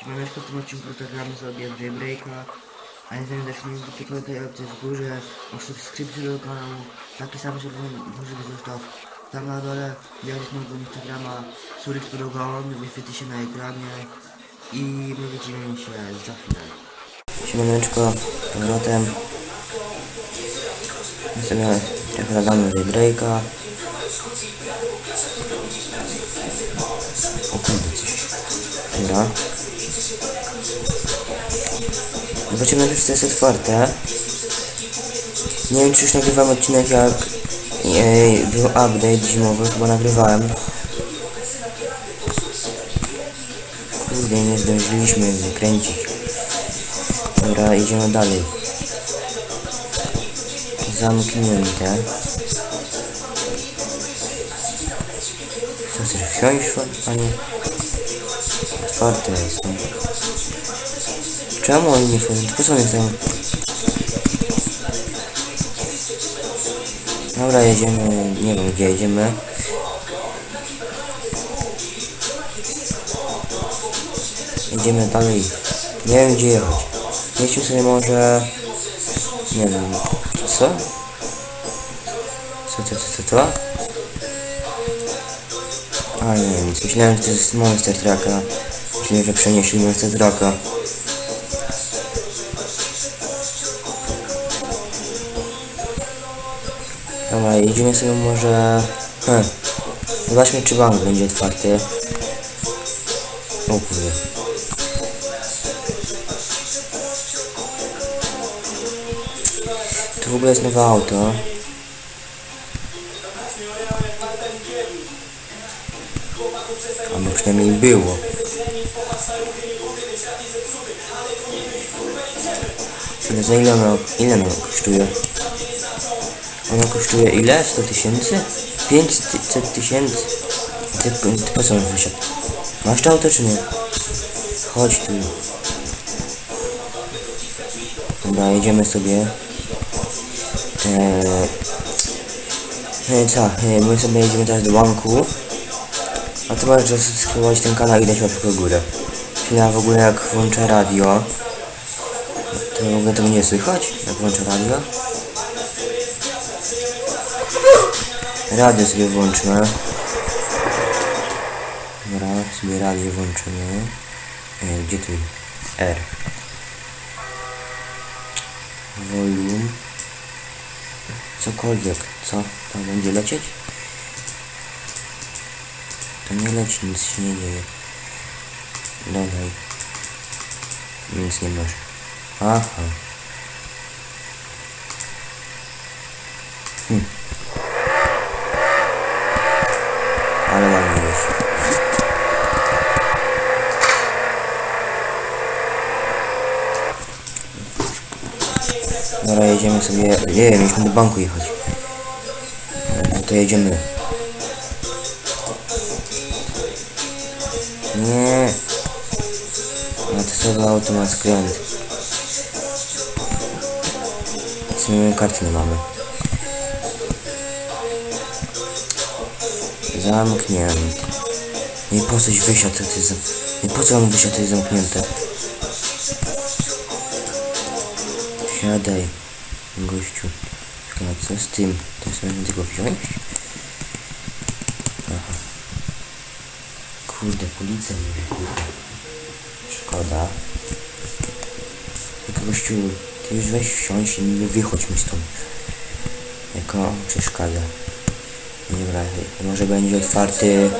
Siemaneczko, w tym odcinku zagramy sobie w Jailbreaka. A nie zanim zaczniemy, to pamiętaj opcję w górze o subskrypcji do kanału. Taki sam, żeby duży zostaw tam na dole. Wierzyć mojego Instagrama, Surik Podrogon, wyświetli się na ekranie. I my widzimy się za chwilę. Siemaneczko, z powrotem. My sobie trochę nagramy Jailbreaka. O kurde, coś. Dobra. Zobaczymy najpierw co jest otwarte. Nie wiem czy już nagrywam odcinek jak e, był update zimowy, chyba nagrywałem. Kurde, nie zdążyliśmy wykręcić. Dobra, idziemy dalej. Zamknięte. Co chcesz wsiąść, panie? Otwarte jest. Czemu oni nie wchodzą? Po co oni tam? Dobra, jedziemy, nie wiem gdzie jedziemy. Jedziemy dalej. Nie wiem gdzie jechać. Jeźdźmy sobie może... Nie wiem. Co? Co, co, co, co, co? A nie nic. Myślałem, że to jest Monster Trucka. Myślałem, że przenieśli Monster Trucka. Dobra, jedziemy sobie może... Hm. Zobaczmy czy bank będzie otwarty. O kurde. Tu w ogóle jest nowe auto. Albo przynajmniej było. Ale za ile ono, ile ono kosztuje? Ono kosztuje ile? 100 tysięcy? 500 tysięcy? Ty, ty po co on wysiadł? Masz to auto czy nie? Chodź tu. Dobra, jedziemy sobie. Eee, i co? Eee, my sobie jedziemy teraz do banku. A ty możesz subskrybować ten kanał i dać łapkę w górę. Ja w ogóle jak włączę radio, to w ogóle tego nie słychać, jak włączę radio. Radio sobie włączmy. Dobra, sobie radio włączymy. E, gdzie tu? R. Volume. Cokolwiek. Co? To będzie lecieć? To nie leci, nic się nie dzieje. Dodaj. Nic nie masz. Aha. Hm. Wyszło. Dobra, jedziemy sobie... Nie mieliśmy do banku jechać. No to jedziemy. Nie. No to sobie auto ma skręt. W sumie karty nie mamy. Zamknięty. Nie No po coś wysiadł, to jest zam... Nie po co on wysiadł, to jest zamknięte. Siadaj, gościu. A co z tym? To jest można tego wziąć? Aha. Kurde, policja nie wie, kurde. Szkoda. Gościu, ty już weź wsiąść i nie wychodź mi stąd. Jako przeszkadza. Może będzie otwarty.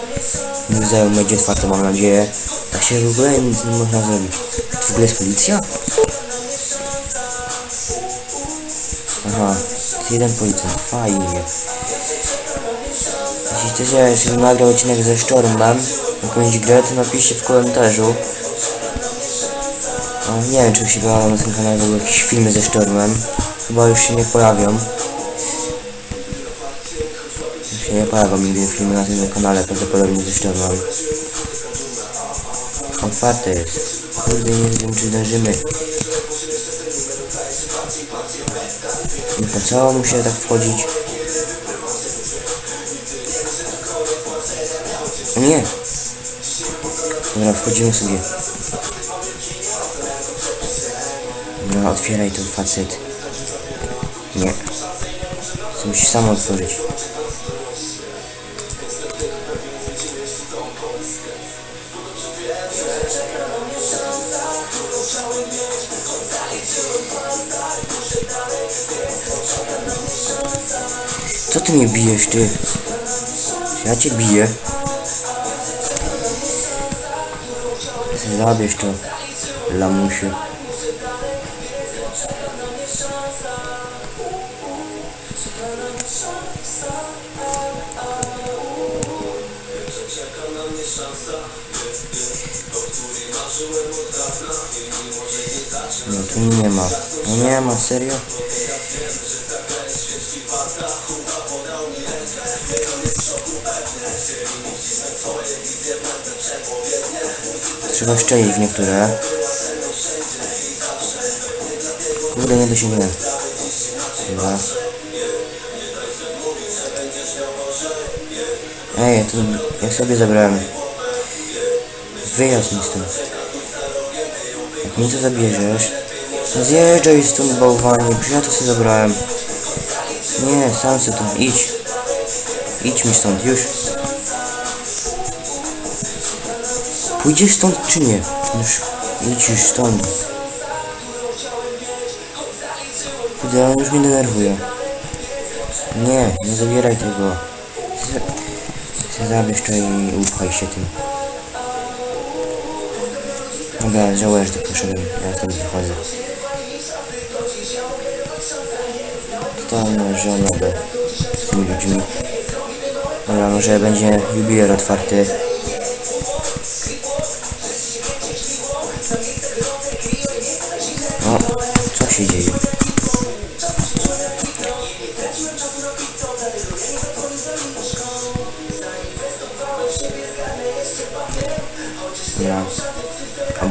Muzeum będzie otwarte, mam nadzieję. Tak się w ogóle nic nie można zrobić. To w ogóle jest policja? Aha, jest jeden policjant, fajnie. Jeśli chcecie, żebym nagrał odcinek ze Sztormem, jakąś grę, to napiszcie w komentarzu. O, nie wiem, czy się pojawią na tym kanale w jakieś filmy ze Sztormem. Chyba już się nie pojawią. Się nie pojawią nigdy filmy na tym kanale, prawdopodobnie ze Sztormem. Otwarte jest. Kurde, nie wiem, czy zdążymy. Nie po co muszę tak wchodzić? Nie! Dobra, wchodzimy sobie. No, otwieraj to, facet. Nie. To musisz sam otworzyć. Co ty mnie bijesz, ty? Ja cię biję. Zabierz to, lamusie. No tu nie ma. No nie ma, serio? Trzeba szczelić niektóre. Kurde, nie dosięgnę. Dobra. Ej, to ja sobie zabrałem. Wyjazd mi stąd. Mi to zabierzesz, to zjeżdżaj stąd bałwanie, przecież ja to sobie zabrałem. Nie, sam sobie tu, idź. Idź mi stąd, już. Pójdziesz stąd czy nie? Już, idź już stąd. Kurde, on już mnie denerwuje. Nie, nie zabieraj tego. Zabierz to i upchaj się tym. Dobra, żałuję, że poszedłem. Ja stąd wychodzę. Totalna żona z tymi ludźmi. Dobra, może będzie jubiler otwarty. O, co się dzieje?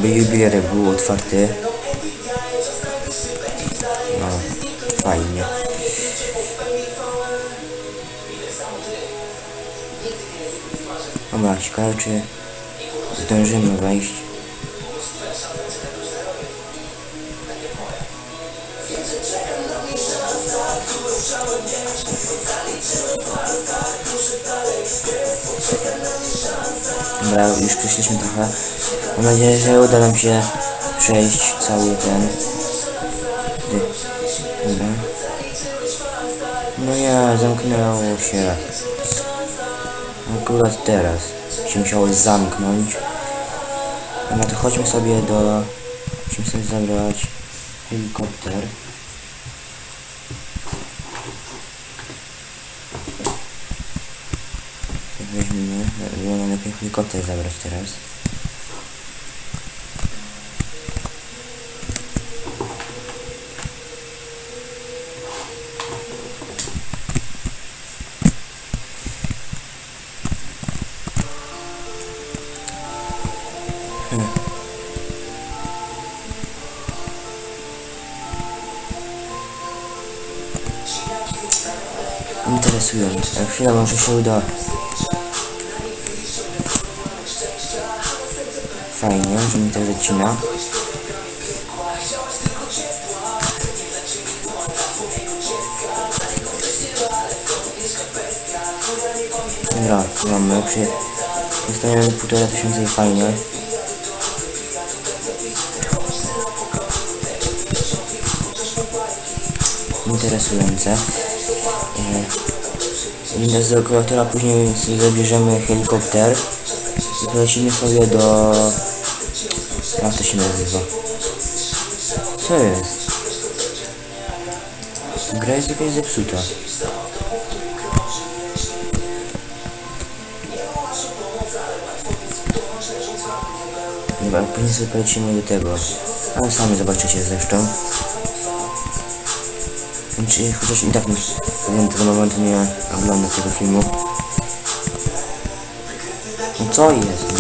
Jubiler był otwarty. No, fajnie. Dobra, ciekawe czy zdążymy wejść. Dobra, już przeszliśmy trochę. Mam nadzieję, że uda nam się przejść cały ten. Dobra. No ja, zamknęło się. Akurat teraz się musiało zamknąć. No to chodźmy sobie do... Musimy sobie zabrać helikopter. Lepiej helikopter zabrać teraz. Interesujące. Jak chwilę może się uda. Fajnie, że mi to zacina. Dobra, mamy. Przy... Dostajemy półtora tysiąca i fajnie. Interesujące. E, Winda z dekoratora, później zabierzemy helikopter i sobie do... Jak to się nazywa? Co jest? Gra jest jakaś zepsuta. Dobra, później sobie polecimy do tego. Ale sami zobaczycie zresztą. Czy chociaż i tak nie tego momentu nie oglądam tego filmu. No co jest?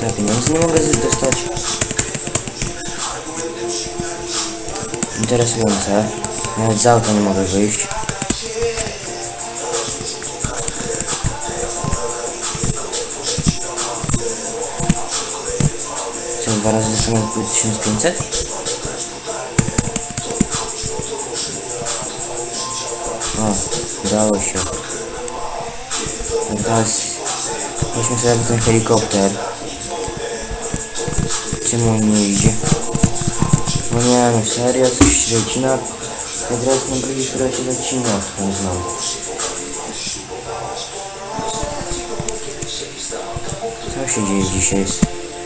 Za pieniądze nie mogę dostać. I teraz łące. Nawet z auta nie mogę wyjść. Co, dwa razy dostanę 1500? O, udało się. Teraz weźmy sobie ten helikopter. On nie idzie? No nie no, serio, coś? Ja teraz się zacina, nie znam. Co się dzieje dzisiaj?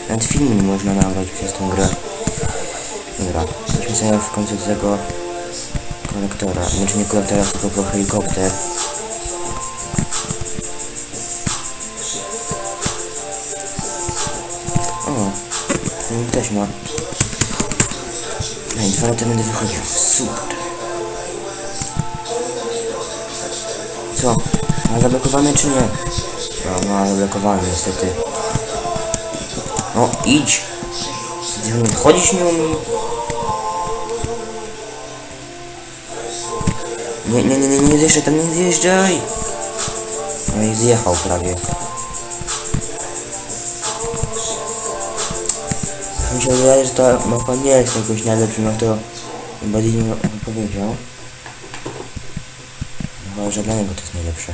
Nawet filmu nie można nagrać przez tą grę. Dobra, idźmy sobie w końcu do tego kolektora. Znaczy nie kolektora, tylko helikopter. Lata będę wychodził. Super. Co? Ma zablokowane czy nie? No, ma zablokowane niestety. No, idź! Chodzić nie umiem. Nie, nie, nie, nie, nie zjeżdżaj tam, nie zjeżdżaj! No i zjechał prawie. Się wydaje, że ta mapa nie jest jakoś najlepszym, jak to Badino powiedział. Chyba, że dla niego to jest najlepsze.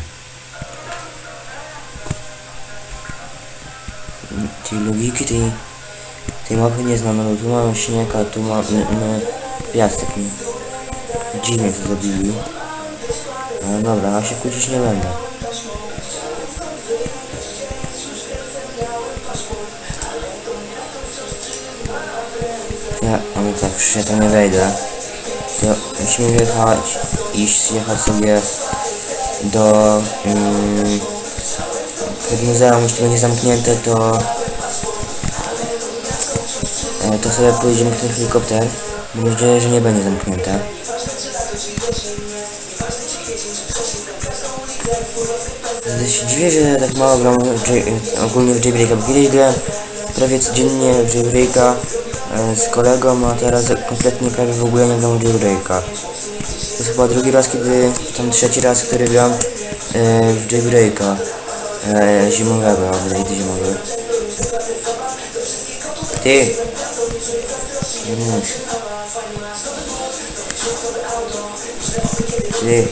Tej logiki tej, tej mapy nie znam, no tu mamy śnieg, a tu mamy, piasek. Dziwnie to zrobili. Ale dobra, ja się kłócić nie będę. Ja, ale tak, przecież ja tam nie wejdę. To musimy wjechać, iść, jechać sobie do... Mm, muzeum, jeśli będzie zamknięte, to... E, to sobie pojedziemy w ten helikopter. Mam nadzieję, że nie będzie zamknięte. Się dziwię, że tak mało gram ogólnie w Jailbreaka, bo kiedyś grałem prawie codziennie w Jailbreaka z kolegą, a teraz kompletnie prawie w ogóle nie gram w Jailbreaka. To jest chyba drugi raz, kiedy, tam trzeci raz, który gram e, w Jailbreaka e, zimowego, update zimowy. Ty! Nie mów. Ty!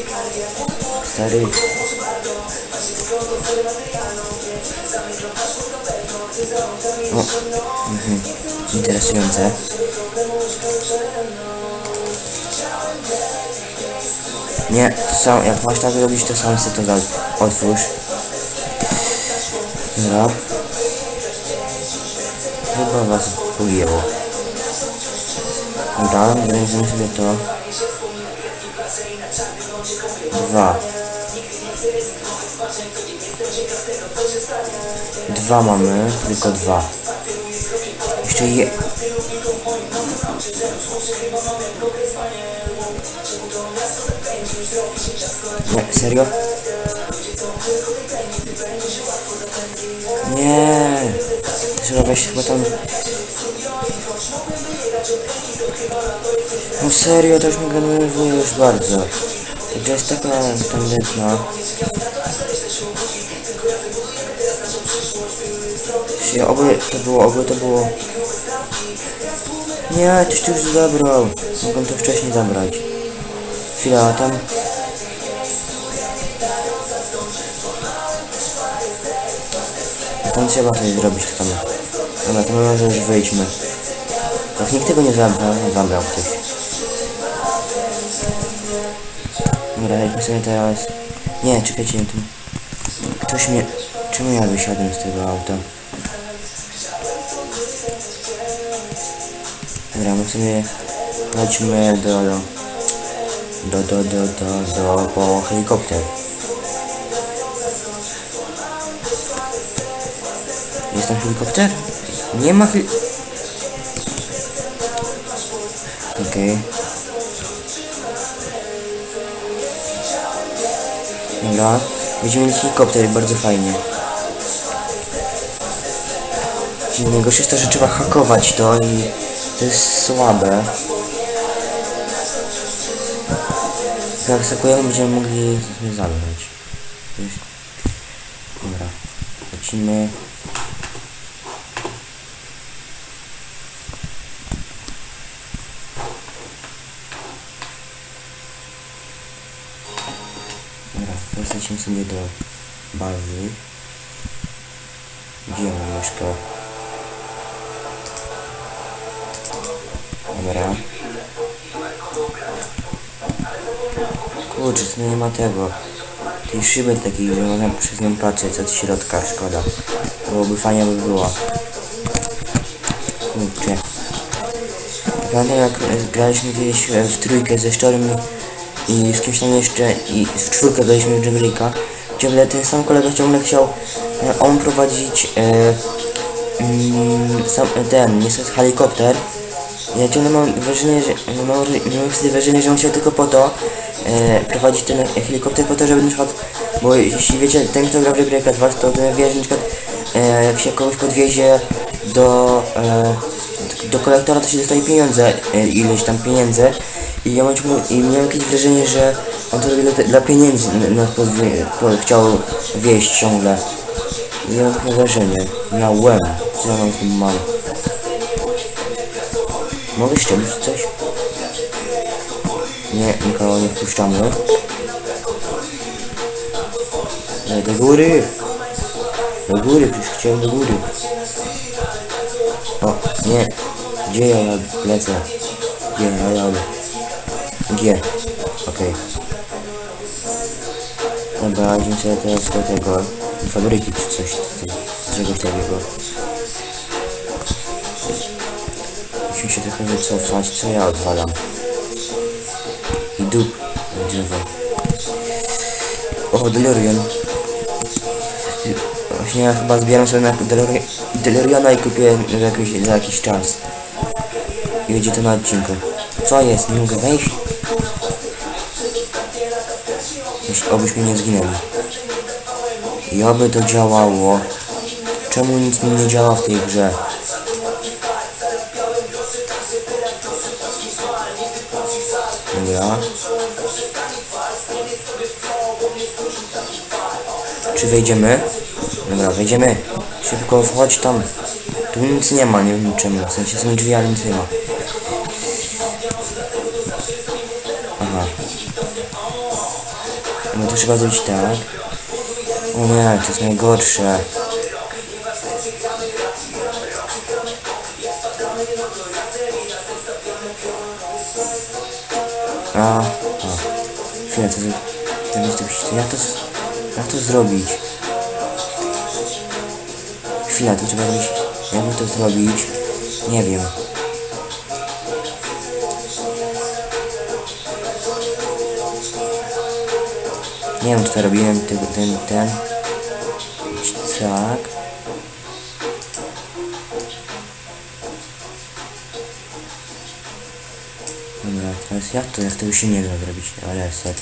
Stary! O, mhm. Interesujące. Nie, to sam, jak masz tak robić, to sam sobie to otwórz. Dobra. Chyba was ujęło. Dobra, weźmiemy sobie to. Dwa. Dwa mamy, tylko dwa. Jeszcze je... Nie, serio? Nie. Trzeba wejść chyba tam... No serio, to już mnie denerwuje już bardzo. Gra jest taka tandetna. Się, oby to było, oby to było... Nie, ktoś tu już zabrał. Mogłem to wcześniej zabrać. Chwila, a tam... A Tam trzeba coś zrobić, to tam... Dobra, to może już wyjdźmy. Jak nikt tego nie zabrał, nie zabrał ktoś. Dobra, jedźmy sobie teraz... Nie, czekajcie, tu... Ktoś mnie... Czemu ja wysiadłem z tego auta? Dobra, my. Chodźmy do... Do, do, do, do, do, po helikopter. Jest tam helikopter? Nie ma hel... Okej. Dobra. Będziemy mieli helikopter, bardzo fajnie. Najgorsze jest to, że trzeba hakować to i to jest słabe. Jak sakujemy, będziemy mogli jest- Dobra. Lecimy. przejdźmy sobie do bazy. Gdzie mam myszkę? Dobra. Kurczę, co nie ma tego. Tej szyby takiej, że można przez nią patrzeć od środka, szkoda. Byłoby fajnie by było. Kurczę. Pamiętam jak graliśmy e, w trójkę ze Szczorym i z kimś tam jeszcze i w czwórkę graliśmy w Jailbreaka. Ciągle ten sam kolega ciągle chciał e, on prowadzić e, mm, sam, ten, niestety helikopter. Ja ciągle mam wrażenie, że mam, mam wtedy wrażenie, że on chciał tylko po to e, prowadzić ten helikopter po to, żeby na przykład, bo jeśli wiecie, ten kto gra w Jailbreaka 2, to ten wie, że na przykład e, jak się kogoś podwiezie do, e, do kolektora, to się dostaje pieniądze, e, ileś tam pieniędzy i ja mam i miałem jakieś wrażenie, że on to robi dla, dla pieniędzy, nas po, chciał wieść ciągle. Ja mam takie wrażenie, miałem, co ja mam z tym mam. Mogę ściągnąć coś? Nie, nikogo nie wpuszczamy. Nie, do góry! Do góry, przecież chciałem do góry. O, nie. Gdzie ja lecę? Gdzie ja jadę? Gdzie? Okej. Dobra, idziemy sobie teraz do tego fabryki czy coś, czegoś takiego. Musimy się trochę wycofać, co ja odwalam. I dup drzewo. O, Delirion. Właśnie ja chyba zbieram sobie na Deliri- Deliriona i kupię za jakiś, za jakiś czas. I będzie to na odcinku. Co jest? Nie mogę wejść? Jeśli obyśmy nie zginęli. I oby to działało. Czemu nic mi nie działa w tej grze? Dobra. Czy wejdziemy? Dobra, wejdziemy. Szybko wchodź tam. Tu nic nie ma, nie wiem czemu. W sensie są drzwi, ale nic nie ma. Aha. No to trzeba zrobić tak. O nie, to jest najgorsze. A, a. Chwilę, to, to jak to, jak to zrobić? Chwila, to trzeba zrobić, jakby to zrobić? Nie wiem. Nie wiem, czy to robiłem, ten, ten, ten. Tak. Jak to, to już się nie da zrobić? Reset.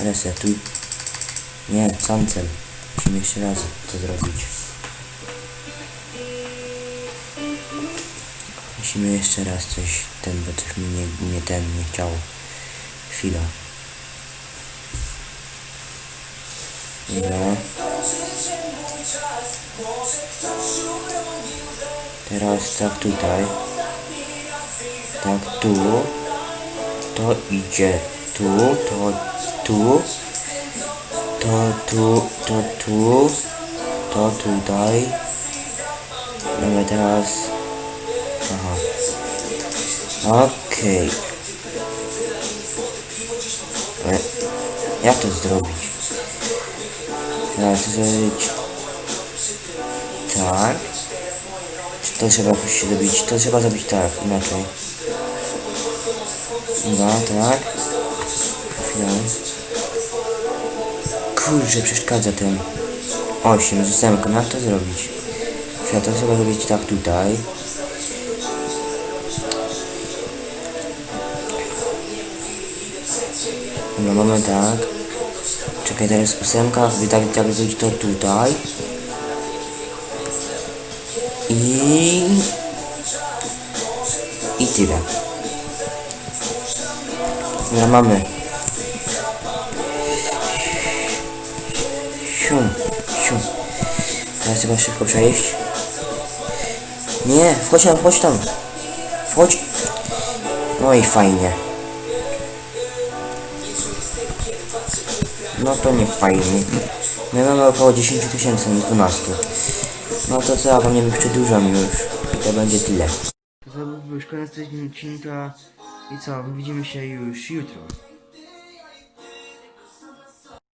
Reset, tu. Nie, cancel. Musimy jeszcze raz to zrobić. Musimy jeszcze raz coś, ten, bo coś mi nie, nie ten, nie chciało. Chwila. Dobra. Teraz tak tutaj. Tak tu. To idzie tu, to tu. To tu, to tu. To tutaj. Dobra, teraz... Aha. Okej. E, Jak to zrobić? Teraz zrobić... Tak. Czy to trzeba jakoś zrobić? To trzeba zrobić tak, inaczej. Dobra, tak. Chwilę. Kurczę, przeszkadza ten. 8 z ósemką, jak to zrobić? Chwilę, to trzeba zrobić tak tutaj. Dobra, mamy tak. Czekaj, teraz ósemka, wy tak, tak zrobić to tutaj. I... I tyle. Dobra, mamy. Sium, sium. Teraz trzeba szybko przejść. Nie, wchodź tam, wchodź tam. Wchodź. No i fajnie. No to nie fajnie. My mamy około 10 tysięcy, nie 12. No to co, ja wam nie przedłużam już. To będzie tyle. To już koniec odcinka i co, widzimy się już jutro.